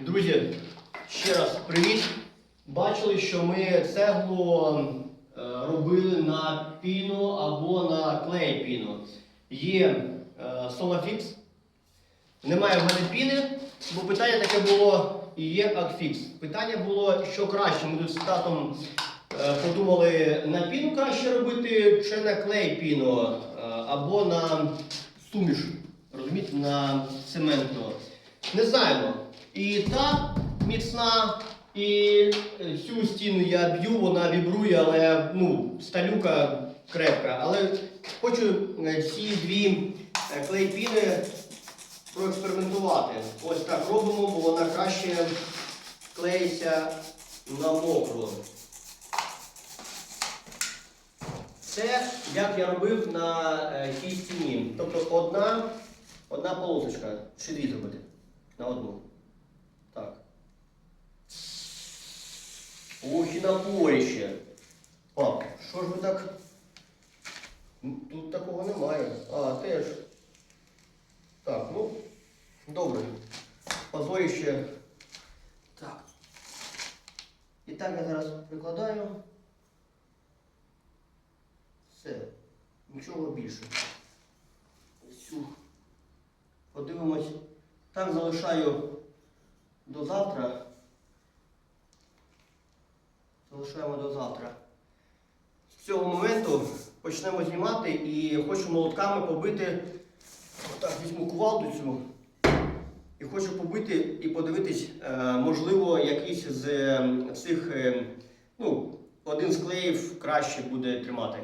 Друзі, ще раз привіт. Бачили, що ми цеглу е, робили на піну або на клей піну. Є е, Solafix, немає в мене піни, бо питання таке було і є Акфікс. Питання було, що краще. Ми тут з татом е, подумали на піну краще робити, чи на клей піну, е, або на суміш, розумієте, на цементну. Не знаємо. І та міцна, і е, цю стіну я б'ю, вона вібрує, але ну, сталюка крепка. Але хочу е, ці дві е, клейпіни проекспериментувати. Ось так робимо, бо вона краще клеїться на мокру. Це як я робив на е, тій стіні. Тобто одна, одна полосочка. Чи дві зробити? На одну. Так. Ох, і напорище. Що ж ви так? Тут такого немає. А, теж. Так, ну, добре. Позоріще. Так. І так я зараз прикладаю. Все. Нічого більше. Цю. Подивимось. Так залишаю до завтра. Залишаємо до завтра. З цього моменту почнемо знімати і хочу молотками побити. Так, візьму кувалду цю. І хочу побити і подивитись, е, можливо, якийсь з е, цих, е, ну, один з клеїв краще буде тримати.